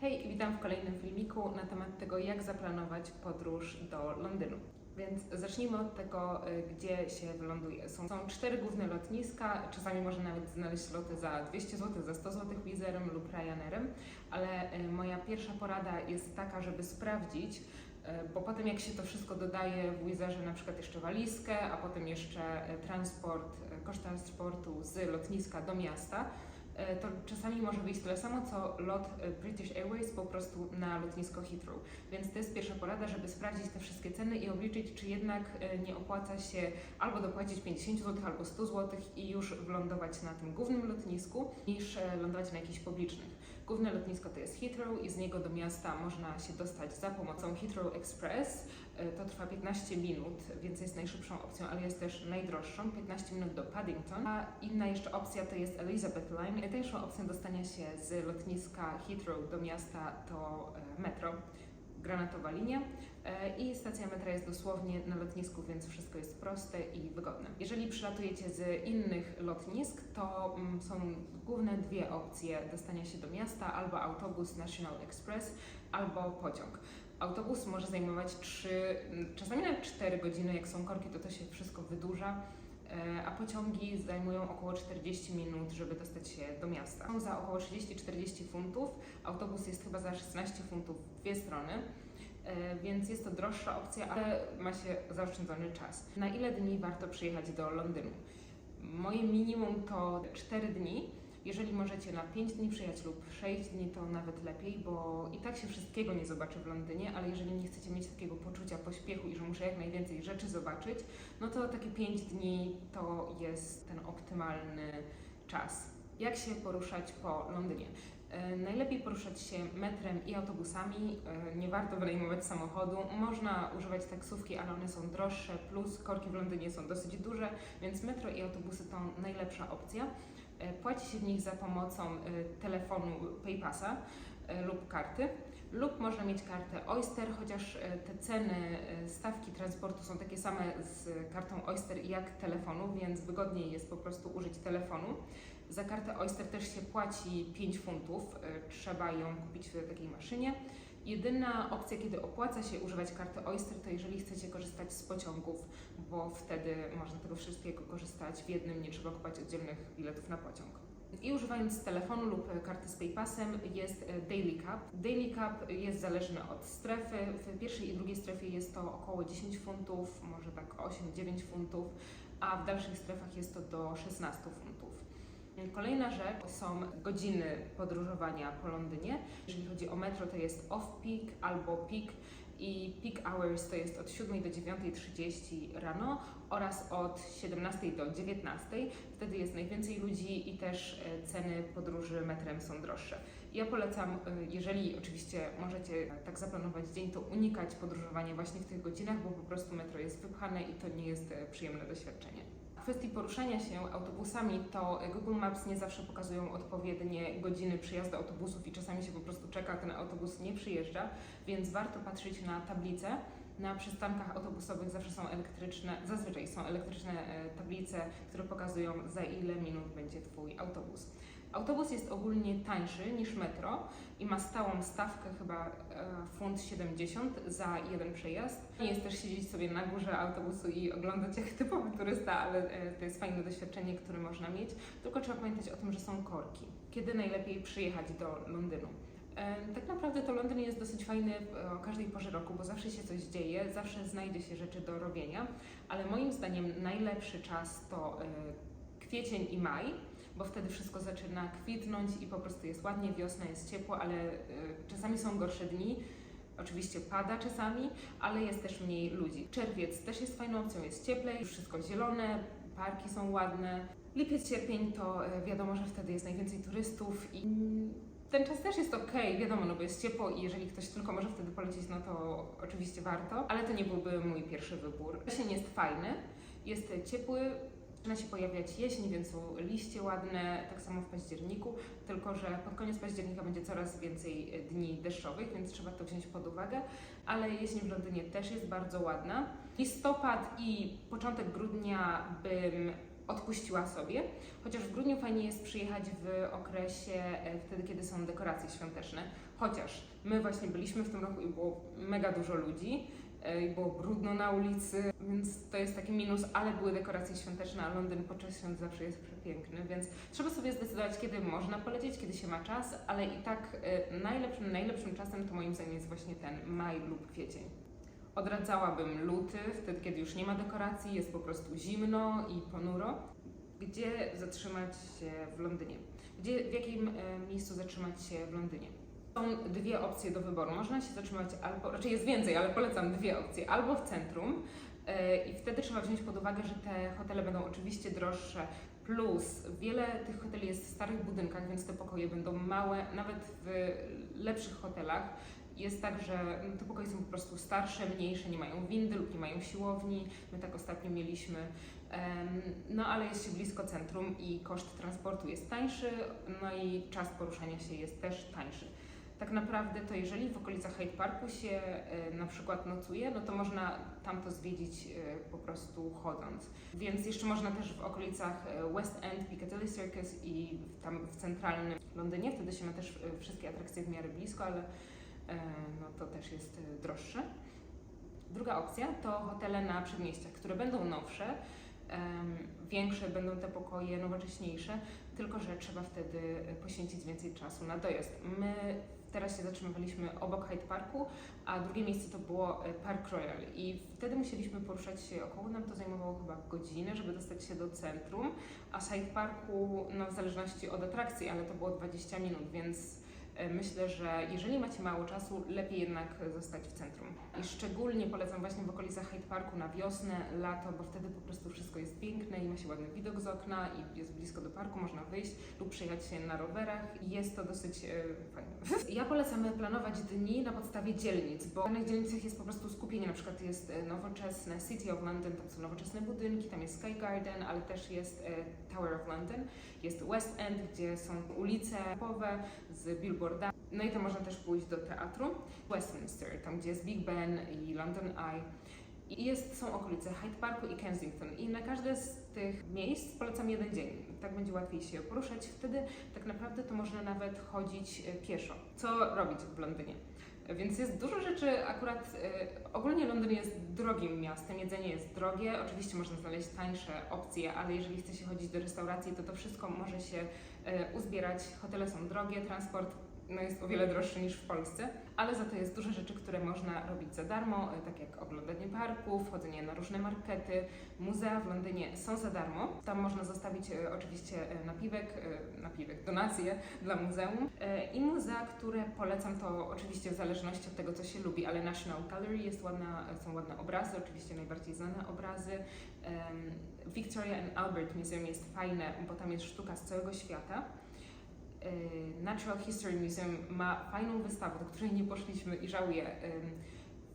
Hej witam w kolejnym filmiku na temat tego, jak zaplanować podróż do Londynu. Więc zacznijmy od tego, y, gdzie się wyląduje. Są, są cztery główne lotniska, czasami można nawet znaleźć loty za 200 zł, za 100 zł Wizerem lub Ryanerem, ale y, moja pierwsza porada jest taka, żeby sprawdzić, y, bo potem jak się to wszystko dodaje w Wizerze, na przykład jeszcze walizkę, a potem jeszcze transport, koszt transportu z lotniska do miasta, to czasami może wyjść tyle samo, co lot e, British Airways po prostu na lotnisko Heathrow. Więc to jest pierwsza porada, żeby sprawdzić te wszystkie ceny i obliczyć, czy jednak e, nie opłaca się albo dopłacić 50 zł, albo 100 zł i już wylądować na tym głównym lotnisku, niż e, lądować na jakichś publicznych. Główne lotnisko to jest Heathrow i z niego do miasta można się dostać za pomocą Heathrow Express. E, To trwa 15 minut, więc jest najszybszą opcją, ale jest też najdroższą. 15 minut do Paddington. A inna jeszcze opcja to jest Elizabeth Line. Najtańszą opcją dostania się z lotniska Heathrow do miasta to e, metro. Granatowa linia e, i stacja metra jest dosłownie na lotnisku, więc wszystko jest proste i wygodne. Jeżeli przylatujecie z innych lotnisk, to mm, są główne dwie opcje dostania się do miasta: albo autobus National Express, albo pociąg. Autobus może zajmować 3, czasami nawet 4 godziny, jak są korki, to to się wszystko wydłuża. E, A pociągi zajmują około 40 minut, żeby dostać się do miasta. Są za około 30-40 funtów. Autobus jest chyba za 16 funtów w dwie strony, e, więc jest to droższa opcja, ale ma się zaoszczędzony czas. Na ile dni warto przyjechać do Londynu? Moje minimum to 4 dni. Jeżeli możecie na 5 dni przyjechać lub 6 dni, to nawet lepiej, bo i tak się wszystkiego nie zobaczy w Londynie, ale jeżeli nie chcecie mieć takiego poczucia pośpiechu i że muszę jak najwięcej rzeczy zobaczyć, no to takie 5 dni to jest ten optymalny czas. Jak się poruszać po Londynie? E, Najlepiej poruszać się metrem i autobusami. E, Nie warto wynajmować samochodu. Można używać taksówki, ale one są droższe, plus korki w Londynie są dosyć duże, więc metro i autobusy to najlepsza opcja. E, Płaci się w nich za pomocą e, telefonu PayPassa e, lub karty, lub można mieć kartę Oyster, chociaż te ceny, stawki transportu są takie same z kartą Oyster jak telefonu, więc wygodniej jest po prostu użyć telefonu. Za kartę Oyster też się płaci 5 funtów, trzeba ją kupić w takiej maszynie. Jedyna opcja, kiedy opłaca się używać karty Oyster, to jeżeli chcecie korzystać z pociągów, bo wtedy można tego wszystkiego korzystać w jednym, nie trzeba kupować oddzielnych biletów na pociąg. I używając telefonu lub karty z PayPassem jest e, Daily Cup. Daily Cup jest zależny od strefy. W pierwszej i drugiej strefie jest to około 10 funtów, może tak 8-9 funtów, a w dalszych strefach jest to do 16 funtów. Kolejna rzecz są godziny podróżowania po Londynie. Jeżeli chodzi o metro, to jest off-peak albo peak i peak hours to jest od 7 do 9.30 rano oraz od 17 do 19. Wtedy jest najwięcej ludzi i też e, ceny podróży metrem są droższe. Ja polecam, e, jeżeli oczywiście możecie tak zaplanować dzień, to unikać podróżowania właśnie w tych godzinach, bo po prostu metro jest wypchane i to nie jest e, przyjemne doświadczenie. Kwestii poruszania się autobusami, to Google Maps nie zawsze pokazują odpowiednie godziny przyjazdu autobusów i czasami się po prostu czeka, ten autobus nie przyjeżdża, więc warto patrzeć na tablice. Na przystankach autobusowych zawsze są elektryczne, zazwyczaj są elektryczne e, tablice, które pokazują za ile minut będzie Twój autobus. Autobus jest ogólnie tańszy niż metro i ma stałą stawkę chyba e, funt 70 za jeden przejazd. Nie jest też siedzieć sobie na górze autobusu i oglądać jak typowy turysta, ale e, to jest fajne doświadczenie, które można mieć. Tylko trzeba pamiętać o tym, że są korki. Kiedy najlepiej przyjechać do Londynu? E, Tak naprawdę to Londyn jest dosyć fajny o każdej porze roku, bo zawsze się coś dzieje, zawsze znajdzie się rzeczy do robienia, ale moim zdaniem najlepszy czas to kwiecień i maj, bo wtedy wszystko zaczyna kwitnąć i po prostu jest ładnie, wiosna jest ciepło, ale e, czasami są gorsze dni. Oczywiście pada czasami, ale jest też mniej ludzi. Czerwiec też jest fajną opcją, jest cieplej, wszystko zielone, parki są ładne. Lipiec, sierpień to e, wiadomo, że wtedy jest najwięcej turystów i ten czas też jest ok, wiadomo, no bo jest ciepło i jeżeli ktoś tylko może wtedy polecieć, no to oczywiście warto, ale to nie byłby mój pierwszy wybór. Jesień jest fajny, jest ciepły, zaczyna się pojawiać jesień, więc są liście ładne, tak samo w październiku, tylko że pod koniec października będzie coraz więcej e, dni deszczowych, więc trzeba to wziąć pod uwagę, ale jesień w Londynie też jest bardzo ładna. Listopad i początek grudnia bym odpuściła sobie. Chociaż w grudniu fajnie jest przyjechać w okresie e, wtedy, kiedy są dekoracje świąteczne. Chociaż my właśnie byliśmy w tym roku i było mega dużo ludzi e, i było brudno na ulicy, więc to jest taki minus, ale były dekoracje świąteczne, a Londyn podczas świąt zawsze jest przepiękny, więc trzeba sobie zdecydować, kiedy można polecieć, kiedy się ma czas, ale i tak e, najlepszym, najlepszym czasem to moim zdaniem jest właśnie ten maj lub kwiecień. Odradzałabym luty, wtedy kiedy już nie ma dekoracji, jest po prostu zimno i ponuro. Gdzie zatrzymać się w Londynie? Gdzie, w jakim e, miejscu zatrzymać się w Londynie? Są dwie opcje do wyboru. Można się zatrzymać albo, raczej jest więcej, ale polecam dwie opcje. Albo w centrum e, i wtedy trzeba wziąć pod uwagę, że te hotele będą oczywiście droższe, plus wiele tych hoteli jest w starych budynkach, więc te pokoje będą małe, nawet w lepszych hotelach. Jest tak, że te pokoje są po prostu starsze, mniejsze, nie mają windy lub nie mają siłowni. My tak ostatnio mieliśmy. No ale jest się blisko centrum i koszt transportu jest tańszy, no i czas poruszania się jest też tańszy. Tak naprawdę to jeżeli w okolicach Hyde Parku się e, na przykład nocuje, no to można tam to zwiedzić e, po prostu chodząc. Więc jeszcze można też w okolicach e, West End, Piccadilly Circus i tam w centralnym Londynie, wtedy się ma też wszystkie atrakcje w miarę blisko, ale no to też jest e, droższe. Druga opcja to hotele na przedmieściach, które będą nowsze, większe będą te pokoje, nowocześniejsze, tylko że trzeba wtedy e, poświęcić więcej czasu na dojazd. My teraz się zatrzymywaliśmy obok Hyde Parku, a drugie miejsce to było e, Park Royal i wtedy musieliśmy poruszać się około, nam to zajmowało chyba godzinę, żeby dostać się do centrum, a z Hyde Parku, no w zależności od atrakcji, ale to było 20 minut, więc e, myślę, że jeżeli macie mało czasu, lepiej jednak zostać w centrum. I szczególnie polecam właśnie w okolicach Hyde Parku na wiosnę, lato, bo wtedy po prostu wszystko jest piękne i ma się ładny widok z okna i jest blisko do parku, można wyjść lub przejechać się na rowerach jest to dosyć e, fajne. Ja polecam planować dni na podstawie dzielnic, bo w danych dzielnicach jest po prostu skupienie, na przykład jest e, nowoczesne City of London, tam są nowoczesne budynki, tam jest Sky Garden, ale też jest e, Tower of London, jest West End, gdzie są ulice popowe z billboardami, no i tam można też pójść do teatru. Westminster, tam gdzie jest Big Ben i London Eye. I jest, są okolice Hyde Parku i Kensington. I na każde z tych miejsc polecam jeden dzień. Tak będzie łatwiej się poruszać. Wtedy tak naprawdę to można nawet chodzić e, pieszo. Co robić w Londynie? Więc jest dużo rzeczy, akurat e, ogólnie Londyn jest drogim miastem, jedzenie jest drogie, oczywiście można znaleźć tańsze opcje, ale jeżeli chce się chodzić do restauracji, to to wszystko może się e, uzbierać. Hotele są drogie, transport no, jest o wiele droższy niż w Polsce, ale za to jest dużo rzeczy, które można robić za darmo, e, tak jak oglądanie parków, chodzenie na różne markety. Muzea w Londynie są za darmo. Tam można zostawić e, oczywiście e, napiwek, napiwek, donacje dla muzeum. I muzea, które polecam, to oczywiście w zależności od tego, co się lubi, ale National Gallery jest ładna, są ładne obrazy, oczywiście najbardziej znane obrazy. Victoria and Albert Museum jest fajne, bo tam jest sztuka z całego świata. E, Natural History Museum ma fajną wystawę, do której nie poszliśmy i żałuję.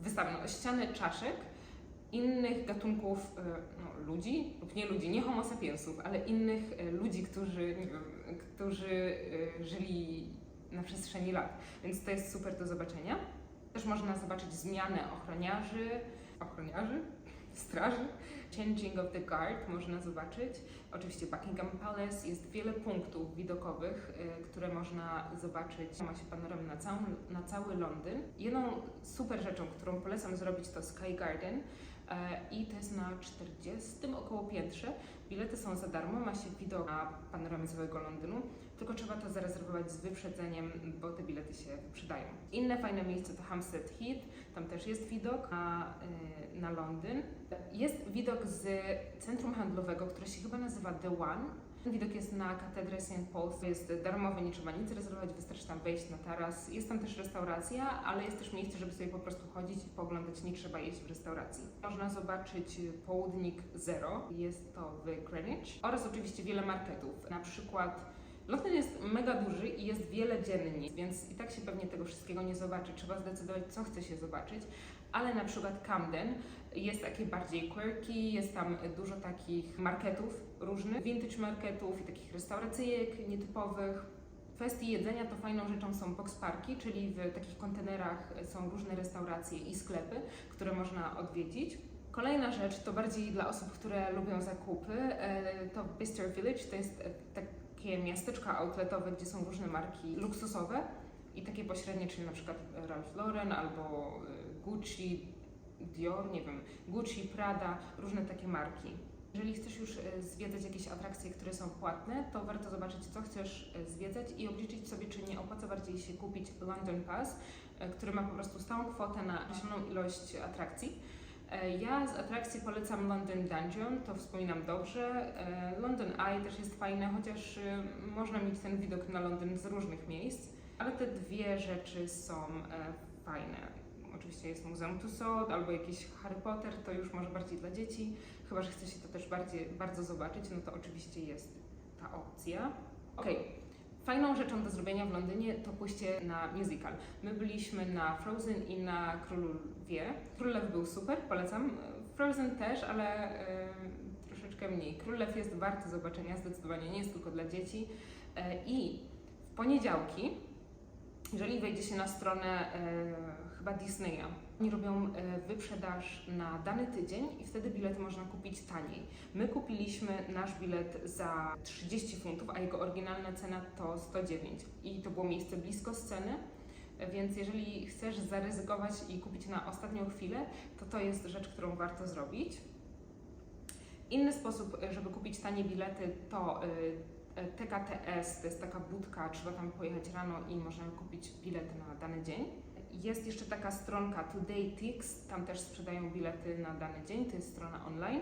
Wystawę, no, ściany czaszek innych gatunków e, no, ludzi, lub nie ludzi, nie homo sapiensów, ale innych e, ludzi, którzy, którzy żyli na przestrzeni lat. Więc to jest super do zobaczenia. Też można zobaczyć zmianę ochroniarzy, ochroniarzy, straży, Changing of the Guard można zobaczyć. Oczywiście Buckingham Palace, jest wiele punktów widokowych, y, które można zobaczyć. Ma się panoramę na, całą, na cały Londyn. Jedną super rzeczą, którą polecam zrobić to Sky Garden e, i to jest na 40 około piętrze. Bilety są za darmo, ma się widok na panoramę całego Londynu, tylko trzeba to zarezerwować z wyprzedzeniem, bo te bilety się wyprzedają. Inne fajne miejsce to Hampstead Heath, tam też jest widok na, y, na Londyn. Jest widok z centrum handlowego, które się chyba nazywa The One. Widok jest na katedrę St. Paul's, jest darmowy, nie trzeba nic rezerwować, wystarczy tam wejść na taras. Jest tam też restauracja, ale jest też miejsce, żeby sobie po prostu chodzić i poglądać, nie trzeba jeść w restauracji. Można zobaczyć południk Zero, jest to w Greenwich oraz oczywiście wiele marketów, na przykład Londyn jest mega duży i jest wiele dziennic, więc i tak się pewnie tego wszystkiego nie zobaczy. Trzeba zdecydować, co chce się zobaczyć. Ale na przykład Camden jest takie bardziej quirky, jest tam dużo takich marketów różnych, vintage marketów i takich restauracyjek nietypowych. W kwestii jedzenia to fajną rzeczą są box parki, czyli w takich kontenerach są różne restauracje i sklepy, które można odwiedzić. Kolejna rzecz to bardziej dla osób, które lubią zakupy, e, to Bistro Village, to jest e, takie miasteczko outletowe, gdzie są różne marki luksusowe i takie pośrednie, czyli na przykład Ralph Lauren albo e, Gucci, Dior, nie wiem, Gucci, Prada, różne takie marki. Jeżeli chcesz już e, zwiedzać jakieś atrakcje, które są płatne, to warto zobaczyć, co chcesz e, zwiedzać i obliczyć sobie, czy nie opłaca bardziej się kupić London Pass, który ma po prostu stałą kwotę na określoną ilość atrakcji. E, Ja z atrakcji polecam London Dungeon, to wspominam dobrze. E, London Eye też jest fajne, chociaż e, można mieć ten widok na Londyn z różnych miejsc, ale te dwie rzeczy są e, fajne. Oczywiście jest Muzeum Tussauds albo jakiś Harry Potter, to już może bardziej dla dzieci, chyba że chce się to też bardziej, bardzo zobaczyć, no to oczywiście jest ta opcja. Okej, Fajną rzeczą do zrobienia w Londynie to pójście na musical. My byliśmy na Frozen i na Królowie. Królew był super, polecam. Frozen też, ale troszeczkę mniej. Królew jest warty zobaczenia, zdecydowanie nie jest tylko dla dzieci. E, I w poniedziałki, jeżeli wejdzie się na stronę e, chyba Disneya, oni robią e, wyprzedaż na dany tydzień i wtedy bilety można kupić taniej. My kupiliśmy nasz bilet za 30 funtów, a jego oryginalna cena to 109 i to było miejsce blisko sceny. Więc jeżeli chcesz zaryzykować i kupić na ostatnią chwilę, to to jest rzecz, którą warto zrobić. Inny sposób, żeby kupić tanie bilety, to y, TKTS, to jest taka budka, trzeba tam pojechać rano i można kupić bilety na dany dzień. Jest jeszcze taka stronka Today Tix, tam też sprzedają bilety na dany dzień, to jest strona online.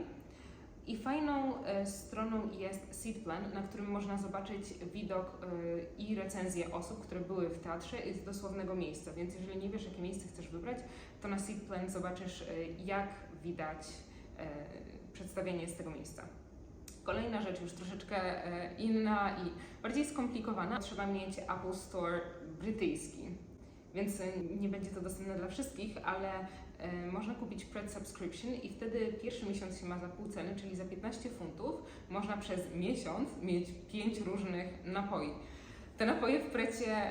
I fajną e, stroną jest Seatplan, na którym można zobaczyć widok e, i recenzje osób, które były w teatrze i z dosłownego miejsca. Więc jeżeli nie wiesz, jakie miejsce chcesz wybrać, to na Seatplan zobaczysz, e, jak widać e, przedstawienie z tego miejsca. Kolejna rzecz, już troszeczkę e, inna i bardziej skomplikowana. Trzeba mieć Apple Store brytyjski, więc e, nie będzie to dostępne dla wszystkich, ale e, można kupić Pred Subscription i wtedy pierwszy miesiąc się ma za pół ceny, czyli za 15 funtów można przez miesiąc mieć 5 różnych napoi. Te napoje w Precie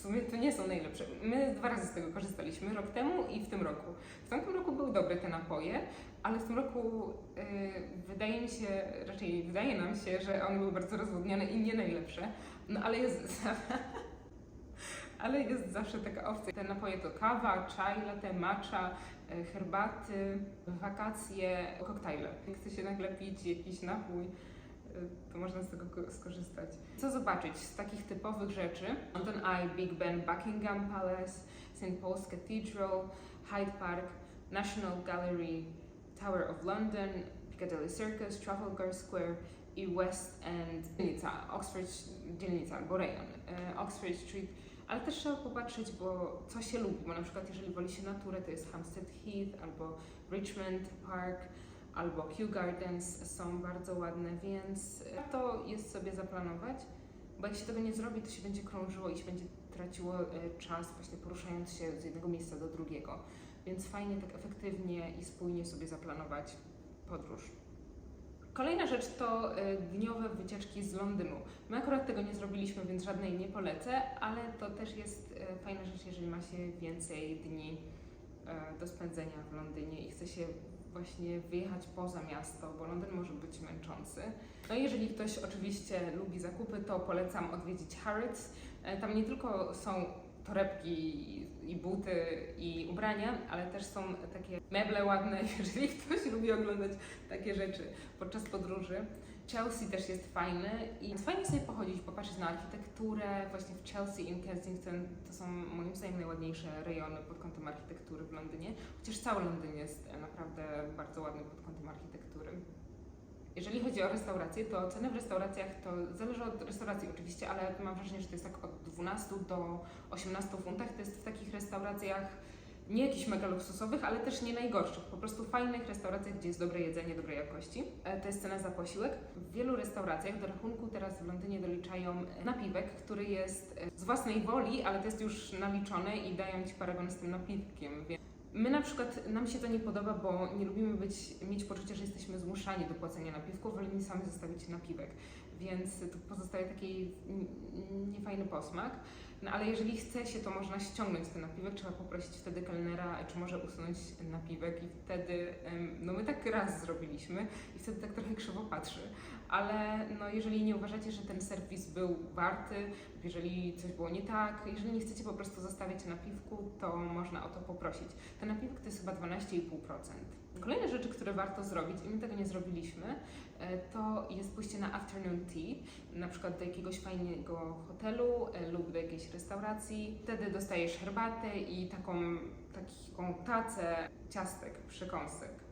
sumie to nie są najlepsze. My dwa razy z tego korzystaliśmy, rok temu i w tym roku. W tamtym roku były dobre te napoje, ale w tym roku y, wydaje mi się, raczej wydaje nam się, że one były bardzo rozwodnione i nie najlepsze. No ale jest, ale jest zawsze taka opcja. Te napoje to kawa, czaj, latte, matcha, y, herbaty, wakacje, koktajle. Chce się nagle pić jakiś napój, to można z tego ko- skorzystać. Co zobaczyć z takich typowych rzeczy? London Eye, Big Ben, Buckingham Palace, St. Paul's Cathedral, Hyde Park, National Gallery, Tower of London, Piccadilly Circus, Trafalgar Square i West End, dzielnica, Oxford, dzielnica albo rejon, e, Oxford Street, ale też trzeba popatrzeć, bo co się lubi, bo na przykład jeżeli woli się naturę, to jest Hampstead Heath albo Richmond Park, albo Kew Gardens są bardzo ładne, więc warto jest sobie zaplanować, bo jak się tego nie zrobi, to się będzie krążyło i się będzie traciło e, czas właśnie poruszając się z jednego miejsca do drugiego. Więc fajnie tak efektywnie i spójnie sobie zaplanować podróż. Kolejna rzecz to e, dniowe wycieczki z Londynu. My akurat tego nie zrobiliśmy, więc żadnej nie polecę, ale to też jest e, fajna rzecz, jeżeli ma się więcej dni e, do spędzenia w Londynie i chce się właśnie wyjechać poza miasto, bo Londyn może być męczący. No i jeżeli ktoś oczywiście lubi zakupy, to polecam odwiedzić Harrods. E, Tam nie tylko są torebki i buty i ubrania, ale też są takie meble ładne, jeżeli ktoś lubi oglądać takie rzeczy podczas podróży. Chelsea też jest fajny i fajnie sobie pochodzić, popatrzeć na architekturę. Właśnie w Chelsea i Kensington to są moim zdaniem najładniejsze rejony pod kątem architektury w Londynie, chociaż cały Londyn jest e, naprawdę bardzo ładny pod kątem architektury. Jeżeli chodzi o restauracje, to ceny w restauracjach to zależy od restauracji oczywiście, ale mam wrażenie, że to jest tak od 12 do 18 funtach. To jest w takich restauracjach nie jakichś mega luksusowych, ale też nie najgorszych. Po prostu fajnych restauracjach, gdzie jest dobre jedzenie, dobrej jakości. E, To jest cena za posiłek. W wielu restauracjach do rachunku teraz w Londynie doliczają e, napiwek, który jest e, z własnej woli, ale to jest już naliczone i dają Ci paragon z tym napiwkiem. Więc My na przykład, nam się to nie podoba, bo nie lubimy być, mieć poczucie, że jesteśmy zmuszani do płacenia napiwków, wolimy sami zostawić napiwek, więc tu pozostaje taki niefajny posmak. No ale jeżeli chce się, to można ściągnąć ten napiwek, trzeba poprosić wtedy kelnera, czy może usunąć napiwek i wtedy, no my tak raz zrobiliśmy i wtedy tak trochę krzywo patrzy. Ale no jeżeli nie uważacie, że ten serwis był warty, jeżeli coś było nie tak, jeżeli nie chcecie po prostu zostawiać napiwku, to można o to poprosić. Ten napiwek to jest chyba 12,5%. Kolejne rzeczy, które warto zrobić, i my tego nie zrobiliśmy, e, to jest pójście na afternoon tea, na przykład do jakiegoś fajnego hotelu e, lub do jakiejś restauracji. Wtedy dostajesz herbatę i taką, taką tacę ciastek, przekąsek.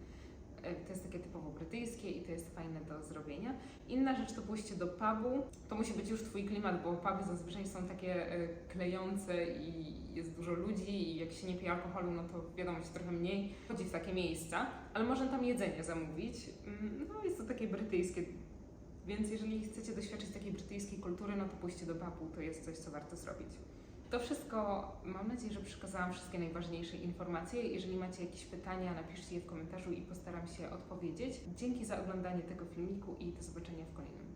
E, To jest takie typowo brytyjskie i to jest fajne do zrobienia. Inna rzecz to pójście do pubu. To musi być już Twój klimat, bo puby zazwyczaj są takie e, klejące i jest dużo ludzi i jak się nie pije alkoholu, no to wiadomo, się trochę mniej chodzi w takie miejsca, ale można tam jedzenie zamówić. Mm, No jest to takie brytyjskie, więc jeżeli chcecie doświadczyć takiej brytyjskiej kultury, no to pójście do pubu to jest coś, co warto zrobić. To wszystko, mam nadzieję, że przekazałam wszystkie najważniejsze informacje. Jeżeli macie jakieś pytania, napiszcie je w komentarzu i postaram się odpowiedzieć. Dzięki za oglądanie tego filmiku i do zobaczenia w kolejnym.